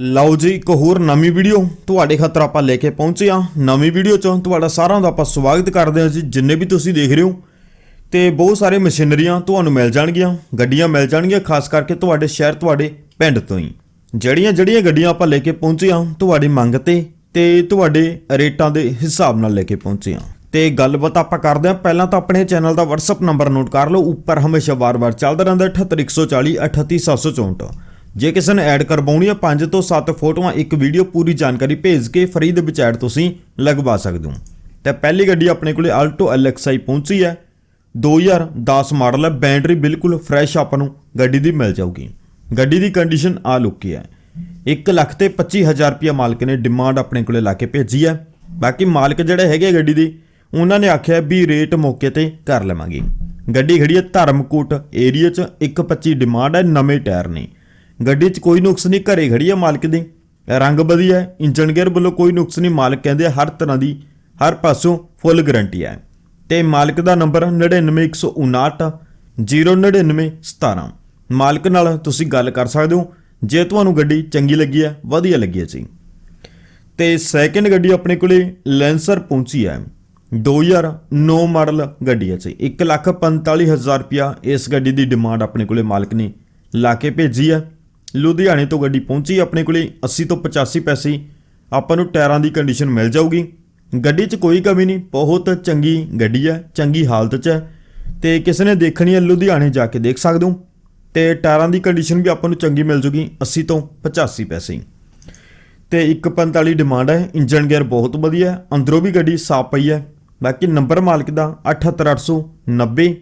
ਲਓ ਜੀ, ਇੱਕ ਹੋਰ ਨਵੀਂ ਵੀਡੀਓ ਤੁਹਾਡੇ ਖਾਤਰ ਆਪਾਂ ਲੈ ਕੇ ਪਹੁੰਚੇ ਆ ਨਵੀਂ ਵੀਡੀਓ ਚ ਤੁਹਾਡਾ ਸਾਰਿਆਂ ਦਾ ਆਪਾਂ ਸਵਾਗਤ ਕਰਦੇ ਹਾਂ ਜੀ, ਜਿੰਨੇ ਵੀ ਤੁਸੀਂ ਦੇਖ ਰਹੇ ਹੋ। ਤੇ ਬਹੁਤ ਸਾਰੇ ਮਸ਼ੀਨਰੀਆਂ ਤੁਹਾਨੂੰ ਮਿਲ ਜਾਣਗੀਆਂ, ਗੱਡੀਆਂ ਮਿਲ ਜਾਣਗੀਆਂ, ਖਾਸ ਕਰਕੇ ਤੁਹਾਡੇ ਸ਼ਹਿਰ, ਤੁਹਾਡੇ ਪਿੰਡ ਤੋਂ ਹੀ। ਜਿਹੜੀਆਂ ਜਿਹੜੀਆਂ ਗੱਡੀਆਂ ਆਪਾਂ ਲੈ ਕੇ ਪਹੁੰਚੇ ਆ ਤੁਹਾਡੀ ਮੰਗ ਤੇ ਤੇ ਤੁਹਾਡੇ ਰੇਟਾਂ ਦੇ ਹਿਸਾਬ ਨਾਲ ਲੈ ਕੇ ਪਹੁੰਚੇ ਆ ਤੇ ਗੱਲਬਾਤ ਆਪਾਂ ਕਰਦੇ ਆ ਪਹਿਲਾਂ ਤਾਂ ਆਪਣੇ ਚੈਨਲ ਦਾ WhatsApp ਨੰਬਰ ਨੋਟ ਕਰ ਲਓ। ਉੱਪਰ ਹਮੇਸ਼ਾ ਵਾਰ-ਵਾਰ ਚੱਲਦਾ ਰਹਿੰਦਾ 78140 38764 ਜੇ ਕਿਸੇ ਨੇ ਐਡ ਕਰਵਾਉਣੀ ਹੈ 5 ਤੋਂ 7 ਫੋਟੋਆਂ, ਇੱਕ ਵੀਡੀਓ ਪੂਰੀ ਜਾਣਕਾਰੀ ਭੇਜ ਕੇ ਫਰੀ ਦੇ ਵਿੱਚ ਐਡ ਤੁਸੀਂ ਲਗਵਾ ਸਕਦੇ ਹੋ। ਤਾਂ ਪਹਿਲੀ ਗੱਡੀ ਆਪਣੇ ਕੋਲੇ ਆਲਟੋ LXI ਪਹੁੰਚੀ ਹੈ। 2010 ਮਾਡਲ ਹੈ, ਬੈਟਰੀ ਬਿਲਕੁਲ ਫਰੈਸ਼ ਆਪਾਂ ਨੂੰ ਗੱਡੀ ਦੀ ਮਿਲ ਜਾਊਗੀ। ਗੱਡੀ ਦੀ ਕੰਡੀਸ਼ਨ ਆ ਲੁੱਕੀ ਹੈ। 1 ਲੱਖ ਤੇ 25000 ਰੁਪਇਆ ਮਾਲਕ ਨੇ ਡਿਮਾਂਡ ਆਪਣੇ ਕੋਲੇ ਲਾ ਕੇ ਭੇਜੀ ਹੈ। ਬਾਕੀ ਮਾਲਕ ਜਿਹੜੇ ਹੈਗੇ ਗੱਡੀ ਦੀ, ਉਹਨਾਂ ਨੇ ਆਖਿਆ ਵੀ ਰੇਟ ਮੌਕੇ ਤੇ ਕਰ ਲਵਾਂਗੇ। ਗੱਡੀ ਖੜੀ ਹੈ ਧਰਮਕੋਟ ਏਰੀਆ 'ਚ 125 ਡਿਮਾਂਡ ਹੈ, ਨਵੇਂ ਟਾਇਰ ਨੇ। ਗੱਡੀ 'ਚ ਕੋਈ ਨੁਕਸ ਨਹੀਂ, ਘਰੇ ਖੜੀ ਹੈ ਮਾਲਕ ਦੀ। ਰੰਗ ਵਧੀਆ ਹੈ। ਇੰਜਨ ਗੇਅਰ ਵੱਲੋਂ ਕੋਈ ਨੁਕਸ ਨਹੀਂ, ਮਾਲਕ ਕਹਿੰਦੇ ਹਰ ਤਰ੍ਹਾਂ ਦੀ, ਹਰ ਪਾਸੋਂ ਫੁੱਲ ਗਾਰੰਟੀ ਹੈ। ਤੇ ਮਾਲਕ ਦਾ ਨੰਬਰ 99159 09917 ਮਾਲਕ ਨਾਲ ਤੁਸੀਂ ਗੱਲ ਕਰ ਸਕਦੇ ਹੋ। ਜੇ ਤੁਹਾਨੂੰ ਗੱਡੀ ਚੰਗੀ ਲੱਗੀ ਹੈ, ਵਧੀਆ ਲੱਗੀ ਹੈ ਜੀ। ਤੇ ਸੈਕਿੰਡ ਗੱਡੀ ਆਪਣੇ ਕੋਲੇ ਲੈਂਸਰ ਪਹੁੰਚੀ ਹੈ। 2009 ਮਾਡਲ ਗੱਡੀ ਹੈ ਜੀ। 145000 ਰੁਪਿਆ ਇਸ ਗੱਡੀ ਦੀ ਡਿਮਾਂਡ ਆਪਣੇ ਕੋਲੇ ਮਾਲਕ ਨੇ ਲਾ ਕੇ ਭੇਜੀ ਹੈ। ਲੁਧਿਆਣੇ ਤੋਂ ਗੱਡੀ ਪਹੁੰਚੀ ਆਪਣੇ ਕੋਲੇ 80 ਤੋਂ 85 ਪੈਸੇ। ਆਪਾਂ ਨੂੰ ਟਾਇਰਾਂ ਦੀ ਕੰਡੀਸ਼ਨ ਮਿਲ ਜਾਊਗੀ। ਗੱਡੀ 'ਚ ਕੋਈ ਕਮੀ ਨਹੀਂ, ਬਹੁਤ ਚੰਗੀ ਗੱਡੀ ਹੈ, ਚੰਗੀ ਹਾਲਤ 'ਚ ਹੈ। ਤੇ ਕਿਸੇ ਨੇ ਦੇਖਣੀ ਹੈ ਲੁਧਿਆਣੇ ਜਾ ਕੇ ਦੇਖ ਸਕਦੇ ਹੋ। ਤੇ ਟਾਇਰਾਂ ਦੀ ਕੰਡੀਸ਼ਨ ਵੀ ਆਪਾਂ ਨੂੰ ਚੰਗੀ ਮਿਲ ਜੂਗੀ 80 ਤੋਂ 85 ਪੈਸੇ। ਤੇ 145 ਡਿਮਾਂਡ ਹੈ ਇੰਜਨ ਗੇਅਰ ਬਹੁਤ ਵਧੀਆ ਅੰਦਰੋਂ ਵੀ ਗੱਡੀ ਸਾਫ਼ ਪਈ ਹੈ। ਬਾਕੀ ਨੰਬਰ ਮਾਲਕ ਦਾ 78890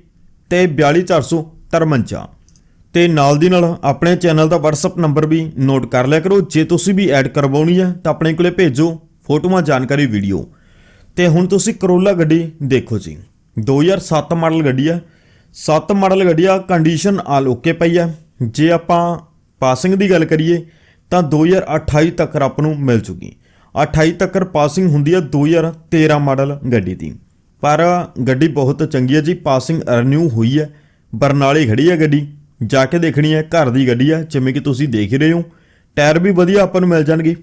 ਤੇ 42453 ਤੇ ਨਾਲ ਦੀ ਨਾਲ ਆਪਣੇ ਚੈਨਲ ਦਾ WhatsApp ਨੰਬਰ ਵੀ ਨੋਟ ਕਰ ਲਿਆ ਕਰੋ। ਜੇ ਤੁਸੀਂ ਵੀ ਐਡ ਕਰਵਾਉਣੀ ਹੈ ਤਾਂ ਆਪਣੇ ਕੋਲੇ ਭੇਜੋ ਫੋਟੋਆਂ, ਜਾਣਕਾਰੀ ਵੀਡੀਓ ਤੇ ਹੁਣ ਤੁਸੀਂ ਕਰੋਲਾ ਗੱਡੀ ਦੇਖੋ ਜੀ। 2007 ਮਾਡਲ ਗੱਡੀ ਹੈ। 7 ਮਾਡਲ ਗੱਡੀ ਆ ਕੰਡੀਸ਼ਨ ਆਲ ਓਕੇ ਪਈ ਹੈ। ਜੇ ਆਪਾਂ ਪਾਸਿੰਗ ਦੀ ਗੱਲ ਕਰੀਏ ਤਾਂ 2028 ਤੱਕ ਆਪ ਨੂੰ ਮਿਲ ਚੁੱਕੀ। 28 ਤੱਕ ਪਾਸਿੰਗ ਹੁੰਦੀ ਹੈ 2013 ਮਾਡਲ ਗੱਡੀ ਦੀ। ਪਰ ਗੱਡੀ ਬਹੁਤ ਚੰਗੀ ਹੈ ਜੀ ਪਾਸਿੰਗ ਰੀਨਿਊ ਹੋਈ ਹੈ। ਬਰਨਾਲੇ ਖੜੀ ਹੈ ਗੱਡੀ। ਜਾ ਕੇ ਦੇਖਣੀ ਹੈ ਘਰ ਦੀ ਗੱਡੀ ਹੈ ਜਿਵੇਂ ਕਿ ਤੁਸੀਂ ਦੇਖ ਹੀ ਰਹੇ ਹੋ। ਟਾਇਰ ਵੀ ਵਧੀਆ ਆਪਾਂ ਨੂੰ ਮਿਲ ਜਾਣਗੇ।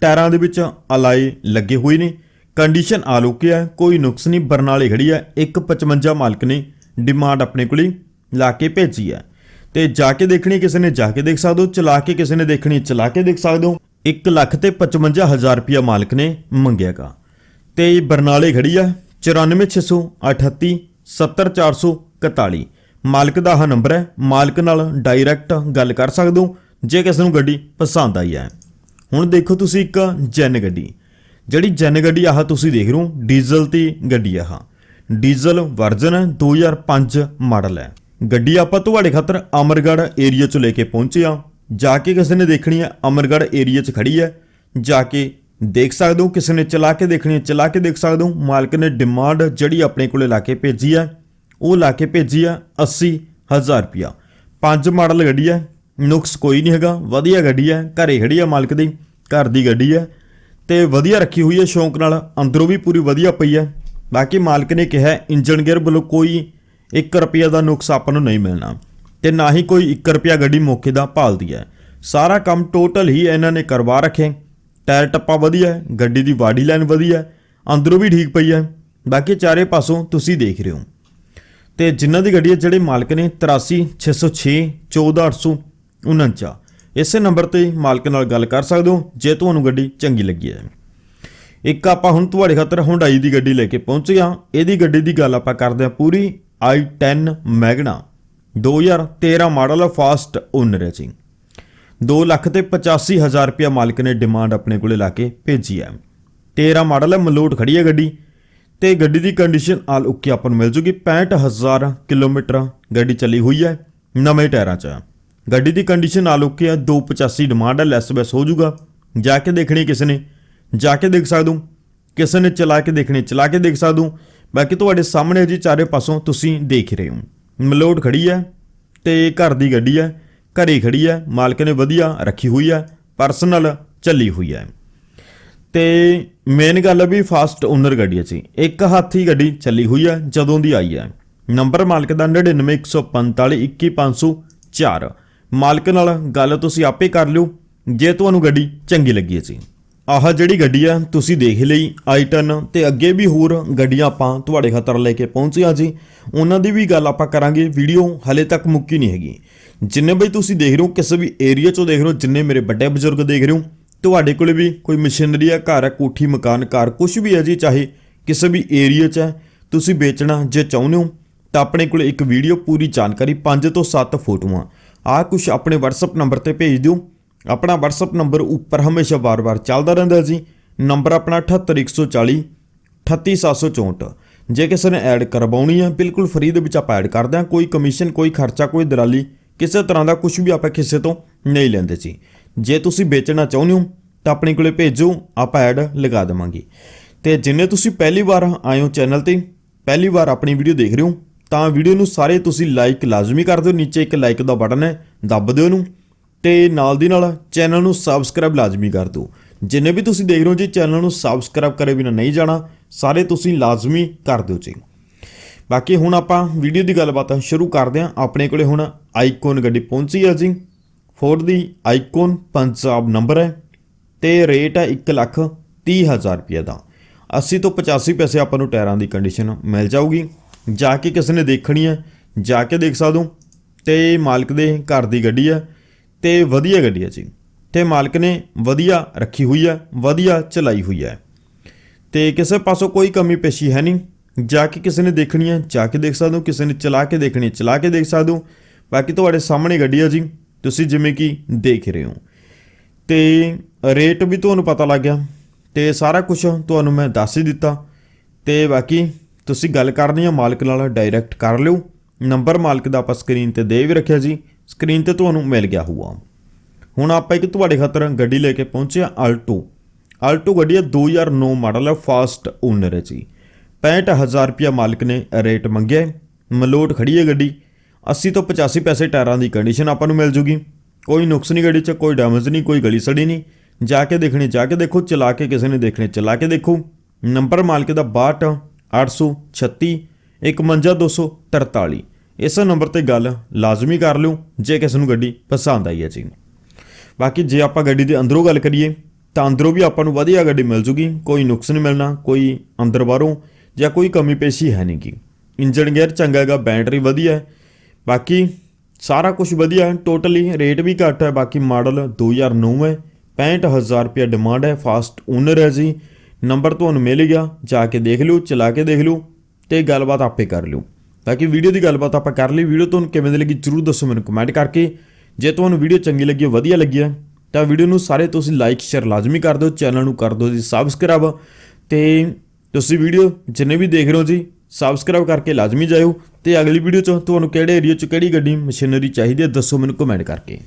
ਟਾਇਰਾਂ ਦੇ ਵਿੱਚ ਅਲਾਈ ਲੱਗੇ ਹੋਏ ਨੇ। ਕੰਡੀਸ਼ਨ ਆ ਹੈ, ਕੋਈ ਨੁਕਸ ਨਹੀਂ, ਬਰਨਾਲੇ ਖੜੀ ਹੈ। 155 ਮਾਲਕ ਨੇ ਡਿਮਾਂਡ ਆਪਣੇ ਕੋਲੇ ਲਾ ਕੇ ਭੇਜੀ ਹੈ। ਤੇ ਜਾ ਕੇ ਦੇਖਣੀ ਕਿਸੇ ਨੇ, ਜਾ ਕੇ ਦੇਖ ਸਕਦੇ ਹੋ। ਚਲਾ ਕੇ ਕਿਸੇ ਨੇ ਦੇਖਣੀ, ਚਲਾ ਕੇ ਦੇਖ ਸਕਦੇ ਹੋ। 1 ਲੱਖ ਤੇ 55000 ਰੁਪਇਆ ਮਾਲਕ ਨੇ ਮੰਗਿਆਗਾ। ਤੇ ਇਹ ਬਰਨਾਲੇ ਖੜੀ ਹੈ 94638 70441 ਮਾਲਕ ਦਾ ਆਹ ਨੰਬਰ ਹੈ। ਮਾਲਕ ਨਾਲ ਡਾਇਰੈਕਟ ਗੱਲ ਕਰ ਸਕਦੇ ਹੋ। ਜੇ ਕਿਸੇ ਨੂੰ ਗੱਡੀ ਪਸੰਦ ਆਈ ਹੈ। ਹੁਣ ਦੇਖੋ ਤੁਸੀਂ ਇੱਕ ਜੈਨ ਗੱਡੀ। ਜਿਹੜੀ ਜੈਨ ਗੱਡੀ ਆਹ ਤੁਸੀਂ ਦੇਖ ਰਹੇ ਹੋ, ਡੀਜ਼ਲ ਤੇ ਗੱਡੀ ਆਹ। ਡੀਜ਼ਲ ਵਰਜ਼ਨ ਹੈ 2005 ਮਾਡਲ ਹੈ। ਗੱਡੀ ਆਪਾਂ ਤੁਹਾਡੇ ਖਾਤਰ ਅਮਰਗੜ੍ਹ ਏਰੀਆ ਚ ਲੈ ਕੇ ਪਹੁੰਚੇ ਆ ਜਾ ਕੇ ਕਿਸੇ ਨੇ ਦੇਖਣੀ ਹੈ, ਅਮਰਗੜ੍ਹ ਏਰੀਆ ਚ ਖੜੀ ਹੈ। ਜਾ ਕੇ ਦੇਖ ਸਕਦੇ ਹੋ, ਕਿਸੇ ਨੇ ਚਲਾ ਕੇ ਦੇਖਣੀ ਹੈ, ਚਲਾ ਕੇ ਦੇਖ ਸਕਦੇ ਹੋ। ਮਾਲਕ ਨੇ ਡਿਮਾਂਡ ਜਿਹੜੀ ਆਪਣੇ ਕੋਲੇ ਲਾ ਕੇ ਭੇਜੀ ਹੈ। ਉਹ ਲਾ ਕੇ ਭੇਜੀ ਆ 80000 ਰੁਪਿਆ ਪੰਜ ਮਾਡਲ ਗੱਡੀ ਹੈ ਨੁਕਸ ਕੋਈ ਨਹੀਂ ਹੈਗਾ, ਵਧੀਆ ਗੱਡੀ ਹੈ ਘਰੇ ਖੜੀ ਆ ਮਾਲਕ ਦੀ, ਘਰ ਦੀ ਗੱਡੀ ਹੈ ਤੇ ਵਧੀਆ ਰੱਖੀ ਹੋਈ ਹੈ ਸ਼ੌਂਕ ਨਾਲ, ਅੰਦਰੋਂ ਵੀ ਪੂਰੀ ਵਧੀਆ ਪਈ ਹੈ ਬਾਕੀ ਮਾਲਕ ਨੇ ਕਿਹਾ ਇੰਜਨ ਗੇਅਰ ਵੱਲੋਂ ਕੋਈ 1 ਰੁਪਿਆ ਦਾ ਨੁਕਸ ਆਪਾਂ ਨੂੰ ਨਹੀਂ ਮਿਲਣਾ। ਤੇ ਨਾ ਹੀ ਕੋਈ 1 ਰੁਪਿਆ ਗੱਡੀ ਮੌਕੇ ਦਾ ਭਾਲਦੀ ਹੈ ਸਾਰਾ ਕੰਮ ਟੋਟਲ ਹੀ ਇਹਨਾਂ ਨੇ ਕਰਵਾ ਰੱਖੇ। ਟਾਇਰ ਟੱਪਾ ਵਧੀਆ, ਗੱਡੀ ਦੀ ਬਾਡੀ ਲਾਈਨ ਵਧੀਆ, ਅੰਦਰੋਂ ਵੀ ਠੀਕ ਪਈ ਹੈ ਬਾਕੀ ਚਾਰੇ ਪਾਸੋਂ ਤੁਸੀਂ ਦੇਖ ਰਹੇ ਹੋ। ਤੇ ਜਿਨ੍ਹਾਂ ਦੀ ਗੱਡੀ ਹੈ ਜਿਹੜੇ ਮਾਲਕ ਨੇ 83606 14849 ਇਸੇ ਨੰਬਰ ਤੇ ਮਾਲਕ ਨਾਲ ਗੱਲ ਕਰ ਸਕਦੇ ਹੋ, ਜੇ ਤੁਹਾਨੂੰ ਗੱਡੀ ਚੰਗੀ ਲੱਗੀ ਹੈ। ਇੱਕ ਆਪਾਂ ਹੁਣ ਤੁਹਾਡੇ ਖਾਤਰ ਹੁੰਡਾਈ ਦੀ ਗੱਡੀ ਲੈ ਕੇ ਪਹੁੰਚ ਗਿਆ ਇਹਦੀ ਗੱਡੀ ਦੀ ਗੱਲ ਆਪਾਂ ਕਰਦੇ ਹਾਂ ਪੂਰੀ। i10 Magna 2013 model first owner ਹੈ ਜੀ। 2 ਲੱਖ ਤੇ 85000 ਰੁਪਇਆ ਮਾਲਕ ਨੇ ਡਿਮਾਂਡ ਆਪਣੇ ਕੋਲੇ ਲਾ ਕੇ ਭੇਜੀ ਹੈ। 13 ਮਾਡਲ ਹੈ, ਮਲੋਟ ਖੜੀ ਹੈ ਗੱਡੀ। ਤੇ ਗੱਡੀ ਦੀ ਕੰਡੀਸ਼ਨ ਆਲ ਓਕੇ ਆਪਾਂ ਨੂੰ ਮਿਲ ਜੂਗੀ। 65000 ਕਿਲੋਮੀਟਰ ਗੱਡੀ ਚੱਲੀ ਹੋਈ ਹੈ ਨਵੇਂ ਟਾਇਰਾਂ 'ਚ। ਗੱਡੀ ਦੀ ਕੰਡੀਸ਼ਨ ਆਲ ਓਕੇ ਹੈ 285 ਡਿਮਾਂਡ ਹੈ ਲੈਸ ਬੈਸ ਹੋ ਜੂਗਾ। ਜਾ ਕੇ ਦੇਖਣੀ ਕਿਸੇ ਨੇ, ਜਾ ਕੇ ਦੇਖ ਸਕਦੂ। ਕਿਸੇ ਨੇ ਚਲਾ ਕੇ ਦੇਖਣੀ, ਚਲਾ ਕੇ ਦੇਖ ਸਕਦੂ। ਬਾਕੀ ਤੁਹਾਡੇ ਸਾਹਮਣੇ ਜੀ ਚਾਰੇ ਪਾਸੋਂ ਤੁਸੀਂ ਦੇਖ ਰਹੇ ਹੋ। ਮਲੋਟ ਖੜੀ ਹੈ ਤੇ ਘਰ ਦੀ ਗੱਡੀ ਹੈ, ਘਰੇ ਖੜੀ ਹੈ, ਮਾਲਕ ਨੇ ਵਧੀਆ ਰੱਖੀ ਹੋਈ ਹੈ ਪਰਸਨਲ ਚੱਲੀ ਹੋਈ ਹੈ। ਤੇ ਮੇਨ ਗੱਲ ਹੈ ਵੀ ਫਾਸਟ ਓਨਰ ਗੱਡੀ ਹੈ ਜੀ। ਇੱਕ ਹੱਥ ਗੱਡੀ ਚੱਲੀ ਹੋਈ ਹੈ ਜਦੋਂ ਦੀ ਆਈ ਹੈ ਨੰਬਰ ਮਾਲਕ ਦਾ 99145 21504 ਮਾਲਕ ਨਾਲ ਗੱਲ ਤੁਸੀਂ ਆਪੇ ਕਰ ਲਿਓ, ਜੇ ਤੁਹਾਨੂੰ ਗੱਡੀ ਚੰਗੀ ਲੱਗੀ ਹੈ ਜੀ। ਆਹ ਜਿਹੜੀ ਗੱਡੀ ਆ, ਤੁਸੀਂ ਦੇਖ ਲਈ i10 ਤੇ ਅੱਗੇ ਵੀ ਹੋਰ ਗੱਡੀਆਂ ਆਪਾਂ ਤੁਹਾਡੇ ਖਾਤਰ ਲੈ ਕੇ ਪਹੁੰਚੀਆਂ ਜੀ। ਉਹਨਾਂ ਦੀ ਵੀ ਗੱਲ ਆਪਾਂ ਕਰਾਂਗੇ, ਵੀਡੀਓ ਹਲੇ ਤੱਕ ਮੁੱਕੀ ਨਹੀਂ ਹੈਗੀ। ਜਿੰਨੇ ਬਈ ਤੁਸੀਂ ਦੇਖ ਰਹੇ ਹੋ, ਕਿਸੇ ਵੀ ਏਰੀਆ ਚੋਂ ਦੇਖ ਰਹੇ ਹੋ, ਜਿੰਨੇ ਮੇਰੇ ਵੱਡੇ ਬਜ਼ੁਰਗ ਦੇਖ ਰਹੇ ਹੋ ਤੁਹਾਡੇ ਕੋਲੇ ਵੀ ਕੋਈ ਮਸ਼ੀਨਰੀ ਆ, ਘਰ ਹੈ ਕੋਠੀ, ਮਕਾਨ, ਘਰ ਕੁਝ ਵੀ ਹੈ ਜੀ, ਚਾਹੇ ਕਿਸੇ ਵੀ ਏਰੀਆ 'ਚ ਹੈ, ਤੁਸੀਂ ਵੇਚਣਾ ਜੇ ਚਾਹੁੰਦੇ ਹੋ, ਤਾਂ ਆਪਣੇ ਕੋਲੇ ਇੱਕ ਵੀਡੀਓ ਪੂਰੀ ਜਾਣਕਾਰੀ 5 ਤੋਂ 7 ਫੋਟੋਆਂ। ਆਹ ਕੁਝ ਆਪਣੇ WhatsApp ਨੰਬਰ ਤੇ ਭੇਜ ਦਿਓ। ਆਪਣਾ WhatsApp ਨੰਬਰ ਉੱਪਰ ਹਮੇਸ਼ਾ ਵਾਰ-ਵਾਰ ਚੱਲਦਾ ਰਹਿੰਦਾ ਜੀ। ਨੰਬਰ ਆਪਣਾ 78140 38764 ਜੇ ਕਿਸੇ ਨੇ ਐਡ ਕਰਵਾਉਣੀ ਹੈ, ਬਿਲਕੁਲ ਫ੍ਰੀ ਦੇ ਵਿੱਚ ਆਪਾਂ ਐਡ ਕਰਦੇ ਹਾਂ। ਕੋਈ ਕਮਿਸ਼ਨ ਕੋਈ ਖਰਚਾ, ਕੋਈ ਦਲਾਲੀ, ਕਿਸੇ ਤਰ੍ਹਾਂ ਦਾ ਕੁਝ ਵੀ ਆਪਾਂ ਕਿਸੇ ਤੋਂ ਨਹੀਂ ਲੈਂਦੇ ਜੀ। ਜੇ ਤੁਸੀਂ ਵੇਚਣਾ ਚਾਹੁੰਦੇ ਹੋ, ਤਾਂ ਆਪਣੇ ਕੋਲੇ ਭੇਜੋ, ਆਪਾਂ ਐਡ ਲਗਾ ਦੇਵਾਂਗੇ। ਤੇ ਜਿੰਨੇ ਤੁਸੀਂ ਪਹਿਲੀ ਵਾਰ ਆਏ ਹੋ ਚੈਨਲ ਤੇ, ਪਹਿਲੀ ਵਾਰ ਆਪਣੀ ਵੀਡੀਓ ਦੇਖ ਰਹੇ ਹੋ, ਤਾਂ ਵੀਡੀਓ ਨੂੰ ਸਾਰੇ ਤੁਸੀਂ ਲਾਈਕ ਲਾਜ਼ਮੀ ਕਰ ਦਿਓ, ਨੀਚੇ ਇੱਕ ਲਾਈਕ ਦਾ ਬਟਨ ਹੈ, ਦੱਬ ਦਿਓ ਉਹਨੂੰ ਤੇ ਨਾਲ ਦੀ ਨਾਲ ਚੈਨਲ ਨੂੰ ਸਬਸਕ੍ਰਾਈਬ ਲਾਜ਼ਮੀ ਕਰ ਦਿਓ। ਜਿੰਨੇ ਵੀ ਤੁਸੀਂ ਦੇਖ ਰਹੇ ਹੋ ਜੀ, ਚੈਨਲ ਨੂੰ ਸਬਸਕ੍ਰਾਈਬ ਕਰੇ ਬਿਨਾ ਨਹੀਂ ਜਾਣਾ, ਸਾਰੇ ਤੁਸੀਂ ਲਾਜ਼ਮੀ ਕਰ ਦਿਓ ਜੀ। ਬਾਕੀ ਹੁਣ ਆਪਾਂ ਵੀਡੀਓ ਦੀ ਗੱਲਬਾਤ ਸ਼ੁਰੂ ਕਰਦੇ ਹਾਂ। ਆਪਣੇ ਕੋਲੇ ਹੁਣ ਆਈਕਨ ਗੱਡੀ ਪਹੁੰਚੀ ਹੈ ਜੀ। ਫੋਰਡ ਦੀ ਆਈਕਨ ਪੰਜਾਬ ਨੰਬਰ ਹੈ ਤੇ ਰੇਟ ਹੈ 1 ਲੱਖ 30 ਹਜ਼ਾਰ ਰੁਪਏ ਦਾ। 80 ਤੋਂ 85 ਪੈਸੇ ਆਪਾਂ ਨੂੰ ਟਾਇਰਾਂ ਦੀ ਕੰਡੀਸ਼ਨ ਮਿਲ ਜਾਊਗੀ। ਜਾ ਕੇ ਕਿਸੇ ਨੇ ਦੇਖਣੀ ਹੈ, ਜਾ ਕੇ ਦੇਖ ਸਕਦੇ ਹੋ। ਤੇ ਮਾਲਕ ਦੇ ਘਰ ਦੀ ਗੱਡੀ ਹੈ ਤੇ ਵਧੀਆ ਗੱਡੀ ਹੈ ਜੀ। ਤੇ ਮਾਲਕ ਨੇ ਵਧੀਆ ਰੱਖੀ ਹੋਈ ਹੈ, ਵਧੀਆ ਚਲਾਈ ਹੋਈ ਹੈ। ਤੇ ਕਿਸੇ ਪਾਸੋਂ ਕੋਈ ਕਮੀ ਪੇਸ਼ੀ ਹੈ ਨਹੀਂ। ਜਾ ਕੇ ਕਿਸੇ ਨੇ ਦੇਖਣੀ ਹੈ, ਜਾ ਕੇ ਦੇਖ ਸਕਦੇ ਹੋ। ਕਿਸੇ ਨੇ ਚਲਾ ਕੇ ਦੇਖਣੀ ਚਲਾ ਕੇ ਦੇਖ ਸਕਦੇ ਹੋ। ਬਾਕੀ ਤੁਹਾਡੇ ਸਾਹਮਣੇ ਗੱਡੀ ਹੈ ਜੀ। ਤੁਸੀਂ ਜਿਵੇਂ ਕਿ ਦੇਖ ਰਹੇ ਹੋ। ਤੇ ਰੇਟ ਵੀ ਤੁਹਾਨੂੰ ਪਤਾ ਲੱਗ ਗਿਆ। ਤੇ ਸਾਰਾ ਕੁਝ ਤੁਹਾਨੂੰ ਮੈਂ ਦੱਸ ਹੀ ਦਿੱਤਾ। ਤੇ ਬਾਕੀ ਤੁਸੀਂ ਗੱਲ ਕਰਨੀ ਆ, ਮਾਲਕ ਨਾਲ ਡਾਇਰੈਕਟ ਕਰ ਲਿਓ। ਨੰਬਰ ਮਾਲਕ ਦਾ ਆਪਾਂ ਸਕਰੀਨ ਤੇ ਦੇ ਵੀ ਰੱਖਿਆ ਜੀ ਸਕਰੀਨ ਤੇ ਤੁਹਾਨੂੰ ਮਿਲ ਗਿਆ ਹੋਊਗਾ। ਹੁਣ ਆਪਾਂ ਇੱਕ ਤੁਹਾਡੇ ਖਾਤਰ ਗੱਡੀ ਲੈ ਕੇ ਪਹੁੰਚੇ ਆ ਆਲਟੋ ਆਲਟੋ ਗੱਡੀ ਹੈ 2009 ਮਾਡਲ ਹੈ ਫਾਸਟ ਓਨਰ ਹੈ ਜੀ। 65000 ਰੁਪਿਆ ਮਾਲਕ ਨੇ ਰੇਟ ਮੰਗਿਆ। ਮਲੋਟ ਖੜੀ ਹੈ ਗੱਡੀ। 80 ਤੋਂ 85 ਪੈਸੇ ਟਾਇਰਾਂ ਦੀ ਕੰਡੀਸ਼ਨ ਆਪਾਂ ਨੂੰ ਮਿਲ ਜੂਗੀ। ਕੋਈ ਨੁਕਸ ਨਹੀਂ ਗੱਡੀ 'ਚ, ਕੋਈ ਡੈਮੇਜ ਨਹੀਂ, ਕੋਈ ਗਲੀ ਸੜੀ ਨਹੀਂ। ਜਾ ਕੇ ਦੇਖਣੀ, ਜਾ ਕੇ ਦੇਖੋ, ਚਲਾ ਕੇ ਕਿਸੇ ਨੇ ਦੇਖਣੇ, ਚਲਾ ਕੇ ਦੇਖੋ। ਨੰਬਰ ਮਾਲਕ ਦਾ 62 836 51243 ਇਸ ਨੰਬਰ ਤੇ ਗੱਲ ਲਾਜ਼ਮੀ ਕਰ ਲਿਓ, ਜੇ ਕਿਸੇ ਨੂੰ ਗੱਡੀ ਪਸੰਦ ਆਈ ਹੈ ਜੀ। ਬਾਕੀ ਜੇ ਆਪਾਂ ਗੱਡੀ ਦੇ ਅੰਦਰੋਂ ਗੱਲ ਕਰੀਏ, ਤਾਂ ਅੰਦਰੋਂ ਵੀ ਆਪਾਂ ਨੂੰ ਵਧੀਆ ਗੱਡੀ ਮਿਲ ਜੂਗੀ। ਕੋਈ ਨੁਕਸ ਨਹੀਂ ਮਿਲਣਾ, ਕੋਈ ਅੰਦਰ ਬਾਹਰੋਂ, ਜਾਂ ਕੋਈ ਕਮੀ ਪੇਸ਼ੀ ਹੈ ਨਹੀਂ ਨਹੀਂਗੀ ਇੰਜਨ ਗੇਅਰ ਚੰਗਾ ਹੈਗਾ, ਬੈਟਰੀ ਵਧੀਆ ਹੈ। ਬਾਕੀ ਸਾਰਾ ਕੁਝ ਵਧੀਆ ਹੈ ਟੋਟਲੀ ਰੇਟ ਵੀ ਘੱਟ ਹੈ, ਬਾਕੀ ਮਾਡਲ 2009 ਹੈ 65000 ਰੁਪਏ ਡਿਮਾਂਡ ਹੈ ਫਾਸਟ ਓਨਰ ਹੈ ਜੀ। ਨੰਬਰ ਤੁਹਾਨੂੰ ਮਿਲ ਗਿਆ, ਜਾ ਕੇ ਦੇਖ ਲਿਓ, ਚਲਾ ਕੇ ਦੇਖ ਲਿਓ ਤੇ ਗੱਲਬਾਤ ਆਪੇ ਕਰ ਲਿਓ। ਬਾਕੀ ਵੀਡੀਓ ਦੀ ਗੱਲਬਾਤ ਆਪਾਂ ਕਰ ਲਈ। ਵੀਡੀਓ ਤੁਹਾਨੂੰ ਕਿਵੇਂ ਦੀ ਲੱਗੀ ਜਰੂਰ ਦੱਸੋ ਮੈਨੂੰ ਕਮੈਂਟ ਕਰਕੇ। ਜੇ ਤੁਹਾਨੂੰ ਵੀਡੀਓ ਚੰਗੀ ਲੱਗੀ, ਵਧੀਆ ਲੱਗੀ ਹੈ, ਤਾਂ ਵੀਡੀਓ ਨੂੰ ਸਾਰੇ ਤੁਸੀਂ ਲਾਈਕ ਸ਼ੇਅਰ ਲਾਜ਼ਮੀ ਕਰ ਦਿਓ ਚੈਨਲ ਨੂੰ ਕਰ ਦਿਓ ਜੀ ਸਬਸਕ੍ਰਾਈਬ ਤੇ ਤੁਸੀਂ ਵੀਡੀਓ ਜਿੰਨੇ ਵੀ ਦੇਖ ਰਹੇ ਹੋ ਜੀ ਸਬਸਕ੍ਰਾਈਬ ਕਰਕੇ ਲਾਜ਼ਮੀ ਜਾਇਓ ਤੇ ਅਗਲੀ ਵੀਡੀਓ ਚ ਤੁਹਾਨੂੰ ਕਿਹੜੇ ਏਰੀਆ ਚ ਕਿਹੜੀ ਗੱਡੀ ਮਸ਼ੀਨਰੀ ਚਾਹੀਦੀ ਹੈ, ਦੱਸੋ ਮੈਨੂੰ ਕਮੈਂਟ ਕਰਕੇ।